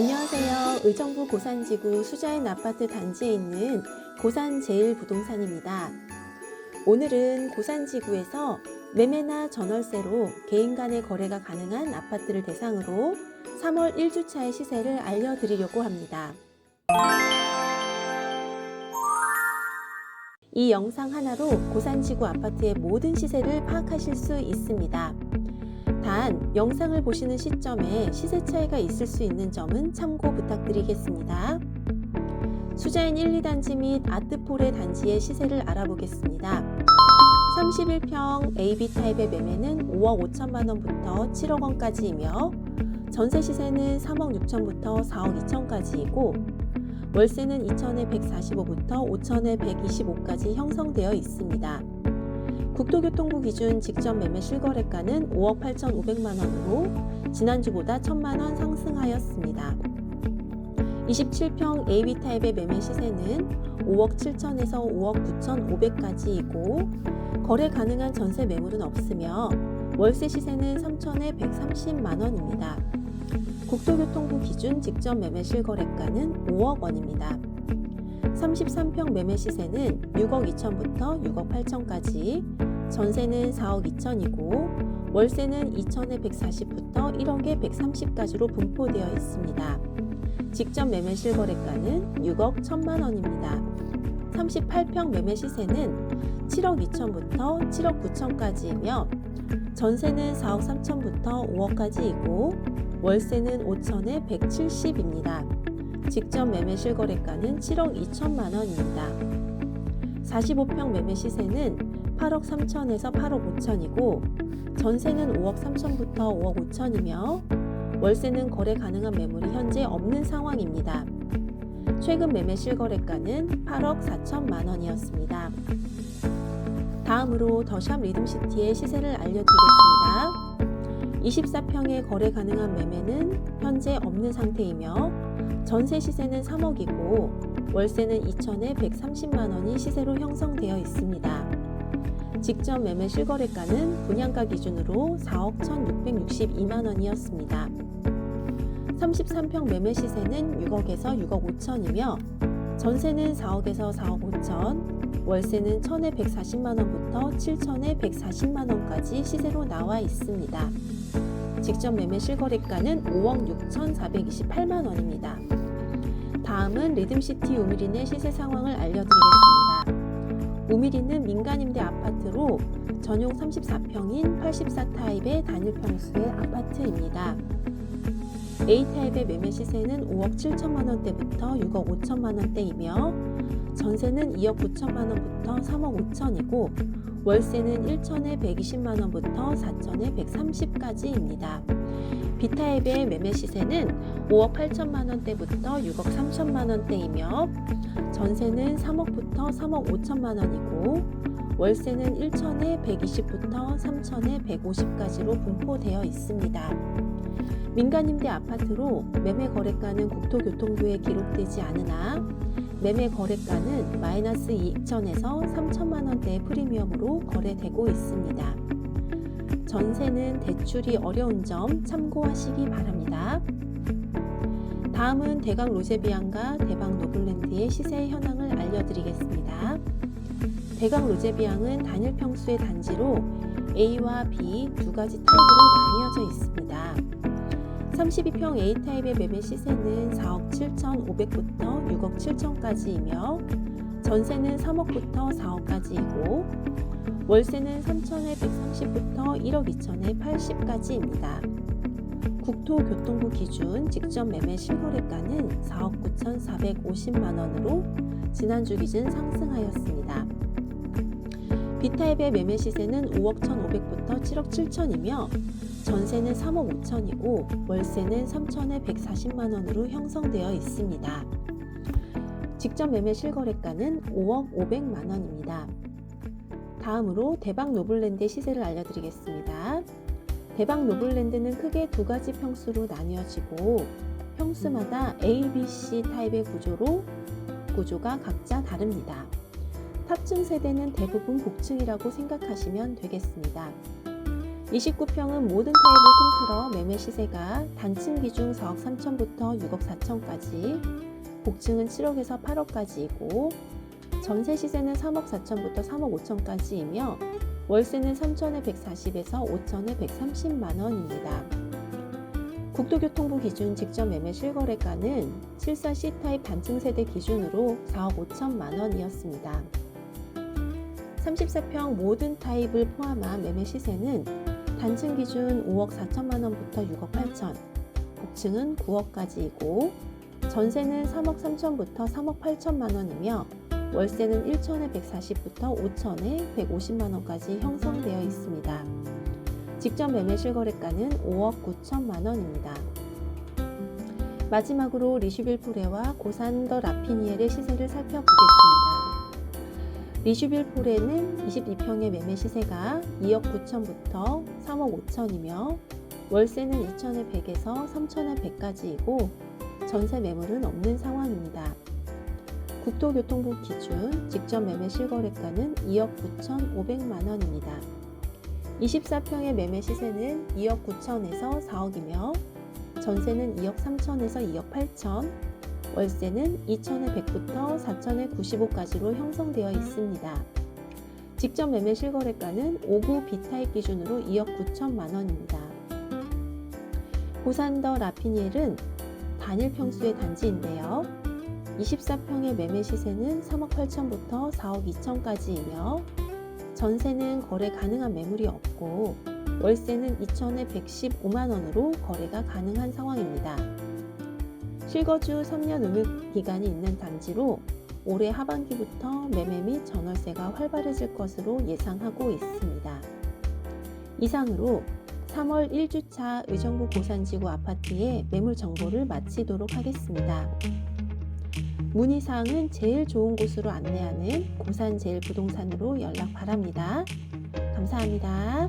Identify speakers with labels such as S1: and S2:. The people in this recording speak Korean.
S1: 안녕하세요. 의정부 고산지구 수자인 아파트 단지에 있는 고산 제일부동산입니다. 오늘은 고산지구에서 매매나 전월세로 개인 간의 거래가 가능한 아파트를 대상으로 3월 1주차의 시세를 알려드리려고 합니다. 이 영상 하나로 고산지구 아파트의 모든 시세를 파악하실 수 있습니다. 단, 영상을 보시는 시점에 시세 차이가 있을 수 있는 점은 참고 부탁드리겠습니다. 수자인 1, 2단지 및 아트폴의 단지의 시세를 알아보겠습니다. 31평 AB 타입의 매매는 5억 5천만 원부터 7억 원까지이며 전세 시세는 3억 6천부터 4억 2천까지이고 월세는 2천에 145부터 5천에 125까지 형성되어 있습니다. 국토교통부 기준 직접 매매 실거래가는 5억 8,500만 원으로 지난주보다 1천만 원 상승하였습니다. 27평 AB 타입의 매매 시세는 5억 7천에서 5억 9,500까지이고 거래 가능한 전세 매물은 없으며 월세 시세는 3천에 130만 원입니다. 국토교통부 기준 직접 매매 실거래가는 5억 원입니다. 33평 매매 시세는 6억 2천부터 6억 8천까지, 전세는 4억 2천이고 월세는 2천에 140부터 1억에 130까지로 분포되어 있습니다. 직접 매매 실거래가는 6억 1천만 원입니다. 38평 매매 시세는 7억 2천부터 7억 9천까지이며 전세는 4억 3천부터 5억까지이고 월세는 5천에 170입니다. 직접 매매 실거래가는 7억 2천만 원입니다. 45평 매매 시세는 8억 3천에서 8억 5천이고 전세는 5억 3천부터 5억 5천이며 월세는 거래 가능한 매물이 현재 없는 상황입니다. 최근 매매 실거래가는 8억 4천만 원이었습니다. 다음으로 더샵 리듬시티의 시세를 알려드리겠습니다. 24평의 거래 가능한 매매는 현재 없는 상태이며 전세 시세는 3억이고 월세는 2천에 130만 원이 시세로 형성되어 있습니다. 직접 매매 실거래가는 분양가 기준으로 4억 1,662만 원이었습니다. 33평 매매 시세는 6억에서 6억 5천이며 전세는 4억에서 4억 5천, 월세는 1천에 140만 원부터 7천에 140만 원까지 시세로 나와 있습니다. 직접 매매 실거래가는 5억 6,428만 원입니다. 다음은 리듬시티 우미린의 시세 상황을 알려드리겠습니다. 우미린은 민간임대 아파트로 전용 34평인 84 타입의 단일 평수의 아파트입니다. A타입의 매매 시세는 5억 7천만 원대부터 6억 5천만 원대이며 전세는 2억 9천만 원부터 3억 5천이고 월세는 1천에 120만 원부터 4천에 130까지입니다. B타입의 매매 시세는 5억 8천만 원대부터 6억 3천만 원대이며 전세는 3억부터 3억 5천만 원이고 월세는 1천에 120부터 3천에 150까지로 분포되어 있습니다. 민간임대 아파트로 매매 거래가는 국토교통부에 기록되지 않으나 매매 거래가는 마이너스 2천에서 3천만 원대의 프리미엄으로 거래되고 있습니다. 전세는 대출이 어려운 점 참고하시기 바랍니다. 다음은 대강 로제비앙과 대방 노블랜드의 시세 현황을 알려드리겠습니다. 대강 로제비앙은 단일 평수의 단지로 A와 B 두 가지 타입으로 나뉘어져 있습니다. 32평 A타입의 매매 시세는 4억 7천5백부터 6억 7천까지이며 전세는 3억부터 4억까지이고 월세는 3천에 130부터 1억 2천에 80까지입니다. 국토교통부 기준 직접 매매 실거래가는 4억 9천4백오십만 원으로 지난주 기준 상승하였습니다. B타입의 매매 시세는 5억 1,500부터 7억 7천이며 전세는 3억 5천이고 월세는 3천에 140만 원으로 형성되어 있습니다. 직접 매매 실거래가는 5억 500만 원입니다. 다음으로 대박 노블랜드의 시세를 알려드리겠습니다. 대박 노블랜드는 크게 두 가지 평수로 나뉘어지고 평수마다 A, B, C 타입의 구조로 구조가 각자 다릅니다. 탑층 세대는 대부분 복층이라고 생각하시면 되겠습니다. 29평은 모든 타입을 통틀어 매매 시세가 단층 기준 4억 3천부터 6억 4천까지, 복층은 7억에서 8억까지이고, 전세 시세는 3억 4천부터 3억 5천까지이며, 월세는 3천에 140에서 5천에 130만 원입니다. 국토교통부 기준 직접 매매 실거래가는 74 C타입 단층 세대 기준으로 4억 5천만 원이었습니다. 34평 모든 타입을 포함한 매매 시세는 단층 기준 5억 4천만 원부터 6억 8천, 복층은 9억까지이고 전세는 3억 3천부터 3억 8천만 원이며 월세는 1천에 140부터 5천에 150만 원까지 형성되어 있습니다. 직접 매매 실거래가는 5억 9천만 원입니다. 마지막으로 리슈빌 포레와 고산 더 라피니엘의 시세를 살펴보겠습니다. 리슈빌 포레는 22평의 매매 시세가 2억 9천부터 3억 5천이며 월세는 2천에 100에서 3천에 100까지이고 전세 매물은 없는 상황입니다. 국토교통부 기준 직접 매매 실거래가는 2억 9천5백만 원입니다. 24평의 매매 시세는 2억 9천에서 4억이며 전세는 2억 3천에서 2억 8천, 월세는 2천에 100부터 4천에 95까지로 형성되어 있습니다. 직접 매매 실거래가는 5구 B타입 기준으로 2억 9천만 원입니다. 고산더 라피니엘은 단일 평수의 단지인데요. 24평의 매매 시세는 3억 8천부터 4억 2천까지이며 전세는 거래 가능한 매물이 없고 월세는 2천에 115만 원으로 거래가 가능한 상황입니다. 실거주 3년 의무 기간이 있는 단지로 올해 하반기부터 매매 및 전월세가 활발해질 것으로 예상하고 있습니다. 이상으로 3월 1주차 의정부 고산지구 아파트의 매물 정보를 마치도록 하겠습니다. 문의사항은 제일 좋은 곳으로 안내하는 고산제일부동산으로 연락 바랍니다. 감사합니다.